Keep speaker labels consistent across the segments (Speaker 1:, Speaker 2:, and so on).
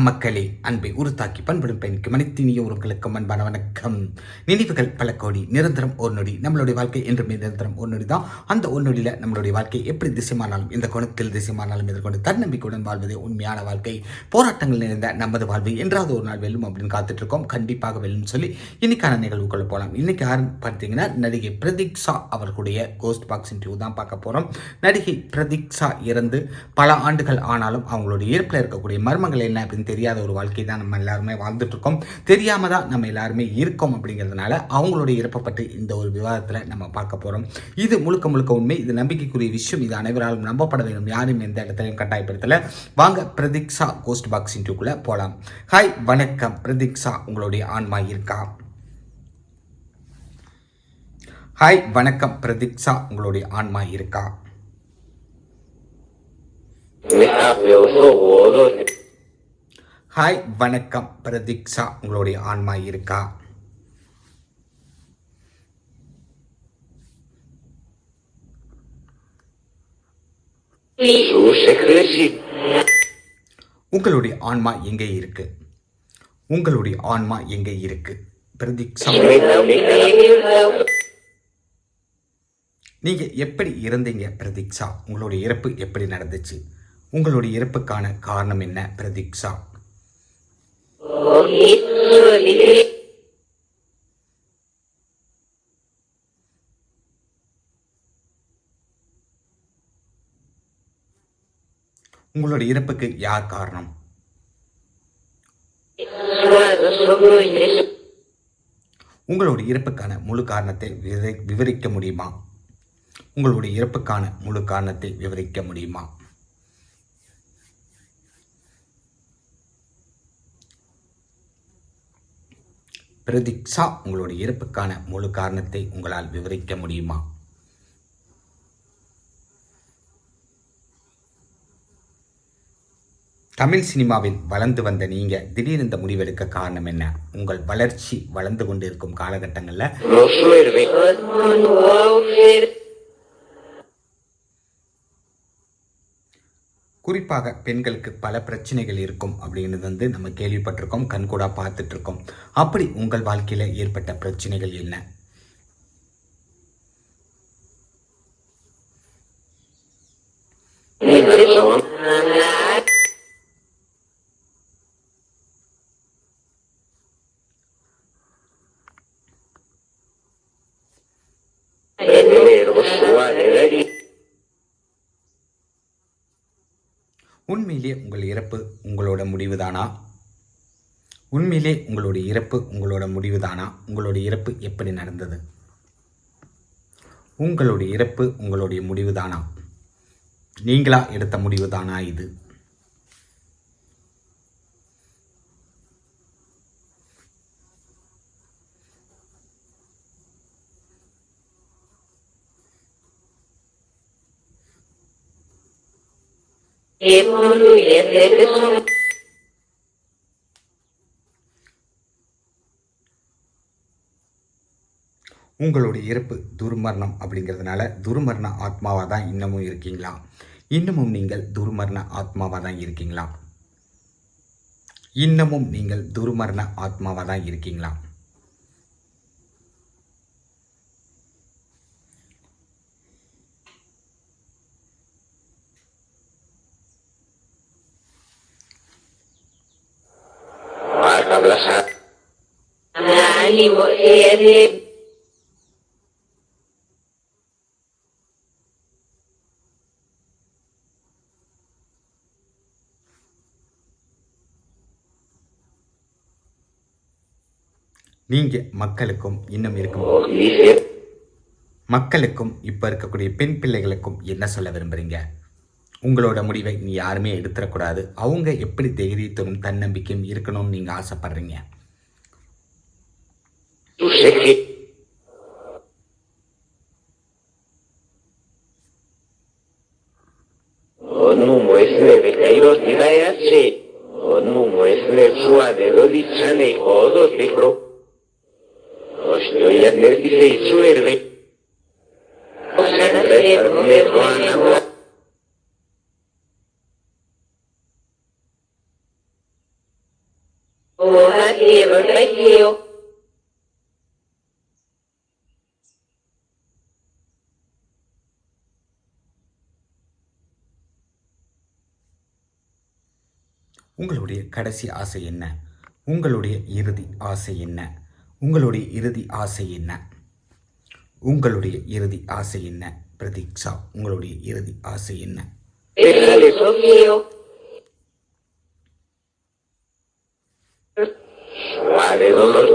Speaker 1: வணக்கம் மக்களே அன்பை உருத்தாக்கி பண்படும் பெண்ணுக்கு மனித்தினிய உறவுகளுக்கும் அன்பான வணக்கம். நினைவுகள் பல கோடி நிரந்தரம் ஒரு நொடி. நம்மளுடைய வாழ்க்கை என்றுமே நிரந்தரம் ஒரு நொடி தான். அந்த ஒரு நொடியில் நம்மளுடைய வாழ்க்கை எப்படி திசைமானாலும் இந்த கோணத்தில் திசைமானாலும் எதிர்கொண்டு தன்னம்பிக்கையுடன் வாழ்வதே உண்மையான வாழ்க்கை. போராட்டங்கள் நிறைந்த நமது வாழ்வு என்றாவது ஒரு நாள் வெல்லும் அப்படின்னு காத்துட்டு இருக்கோம் கண்டிப்பாக வெல்லும் சொல்லி இன்னைக்கான நிகழ்வுக்குள்ள போகலாம் இன்னைக்கு யாருன்னு பார்த்தீங்கன்னா நடிகை பிரதீக்ஷா அவர்களுடைய கோஸ்ட் பாக்ஸ் இன்டர்வியூ தான் பார்க்க போகிறோம் நடிகை பிரதீக்ஷா இறந்து பல ஆண்டுகள் ஆனாலும் அவங்களுடைய இயற்பில் இருக்கக்கூடிய மர்மங்கள் என்ன அப்படின்னு தெரியாது தெரியாத ஒரு வாழ்க்கை தான் நம்ம எல்லாருமே வாழ்ந்துட்டுருக்கோம். தெரியாமல் தான் நம்ம எல்லாருமே இருக்கோம் அப்படிங்கிறதுனால அவங்களுடைய இறப்பை பற்றி இந்த ஒரு விவாதத்தில் நம்ம பார்க்க போகிறோம் இது முழுக்க முழுக்க உண்மை இது நம்பிக்கைக்குரிய விஷயம் இது அனைவராலும் நம்பப்பட வேண்டும் யாரும் எந்த இடத்துலையும் கட்டாயப்படுத்தல. வாங்க பிரதீக்ஷா கோஸ்ட் பாக்ஸிங் டூக்குள்ளே போகலாம் ஹாய் வணக்கம். பிரதீக்ஷா உங்களுடைய ஆன்மா இருக்கா? ஹாய் வணக்கம். பிரதீக்ஷா உங்களுடைய ஆன்மா இருக்கா? ஹாய் வணக்கம். பிரதீக்ஷா உங்களுடைய ஆன்மா இருக்கா? உங்களுடைய ஆன்மா எங்கே இருக்கு? உங்களுடைய ஆன்மா எங்கே இருக்கு? பிரதீக்ஷா. நீங்க எப்படி இருந்தீங்க பிரதீக்ஷா? உங்களுடைய இறப்பு எப்படி நடந்துச்சு? உங்களுடைய இறப்புக்கான காரணம் என்ன பிரதீக்ஷா? உங்களோட இறப்புக்கு யார் காரணம்? உங்களுடைய இறப்புக்கான முழு காரணத்தை விவரிக்க முடியுமா? உங்களுடைய இறப்புக்கான முழு காரணத்தை விவரிக்க முடியுமா? பிரதிக்ஷா உங்களுடைய இறப்புக்கான முழு காரணத்தை உங்களால் விவரிக்க முடியுமா? தமிழ் சினிமாவில் வளர்ந்து வந்த நீங்க திடீர் இந்த முடிவெடுக்க காரணம் என்ன? உங்கள் வளர்ச்சி வளர்ந்து கொண்டிருக்கும் காலகட்டங்களில்? குறிப்பாக பெண்களுக்கு பல பிரச்சனைகள் இருக்கும் அப்படின்னு வந்து நம்ம கேள்விப்பட்டிருக்கோம் கண்கூடா பார்த்துட்டு இருக்கோம் அப்படி உங்கள் வாழ்க்கையில் ஏற்பட்ட பிரச்சனைகள் என்ன?
Speaker 2: 你
Speaker 1: உண்மையிலே உங்கள் இறப்பு உங்களோட முடிவுதானா? உண்மையிலே உங்களுடைய இறப்பு உங்களோட முடிவுதானா? உங்களுடைய இறப்பு எப்படி நடந்தது? உங்களுடைய இறப்பு உங்களுடைய முடிவுதானா? நீங்களா எடுத்த முடிவுதானா இது? உங்களுடைய இறப்பு துர்மரணம் அப்படிங்கிறதுனால துர்மரண ஆத்மாவாக தான் இன்னமும் இருக்கீங்களா? இன்னமும் நீங்கள் துர்மரண ஆத்மாவாக தான் இருக்கீங்களா? இன்னமும் நீங்கள் துர்மரண ஆத்மாவாக தான் இருக்கீங்களா?
Speaker 2: Tiene.
Speaker 1: நீங்க மக்களுக்கும் இன்னும் இருக்கும். மக்களுக்கும் இப்போ இருக்கக்கூடிய பெண் பிள்ளைகளுக்கும் என்ன சொல்ல விரும்புறீங்க? உங்களோட முடிவை நீ யாருமே எடுத்துடக்கூடாது அவங்க எப்படி தைரியத்தோடும் தன்னம்பிக்கையும் இருக்கணும்னு நீங்கள் ஆசைப்படுறீங்க.
Speaker 2: Onumo es de suave lo dichane odo de pro. Ostoy a nervice
Speaker 1: உங்களுடைய கடைசி ஆசை என்ன? உங்களுடைய இறுதி ஆசை என்ன? உங்களுடைய இறுதி ஆசை என்ன? உங்களுடைய இறுதி ஆசை என்ன? பிரதீக்ஷா உங்களுடைய இறுதி ஆசை என்ன?
Speaker 2: lại để hướng đến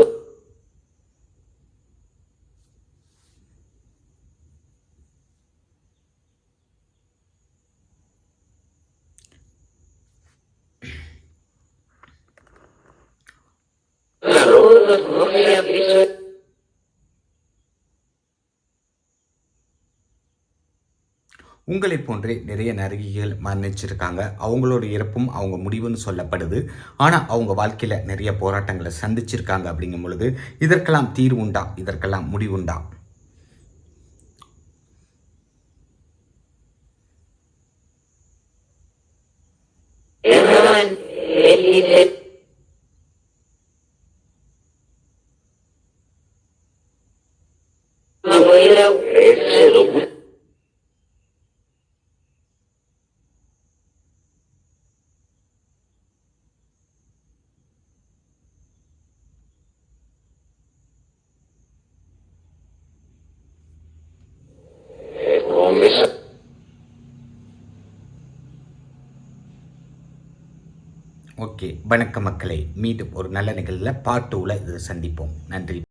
Speaker 2: Hãy subscribe cho kênh
Speaker 3: Ghiền Mì Gõ Để không bỏ lỡ những video hấp dẫn
Speaker 1: உங்களைப் போன்றே நிறைய நடிகைகள் மரணிச்சிருக்காங்க அவங்களோட இறப்பும் அவங்க முடிவுன்னு சொல்லப்படுது. ஆனால் அவங்க வாழ்க்கையில் நிறைய போராட்டங்களை சந்திச்சிருக்காங்க அப்படிங்கும் பொழுது இதற்கெல்லாம் தீர்வு உண்டா? இதற்கெல்லாம் முடிவுண்டா
Speaker 2: Herman,
Speaker 1: ஓகே. வணக்க மக்களை. மீண்டும் ஒரு நல்ல நிகழ்வில் பாட்டு உள்ள இது சந்திப்போம். நன்றி.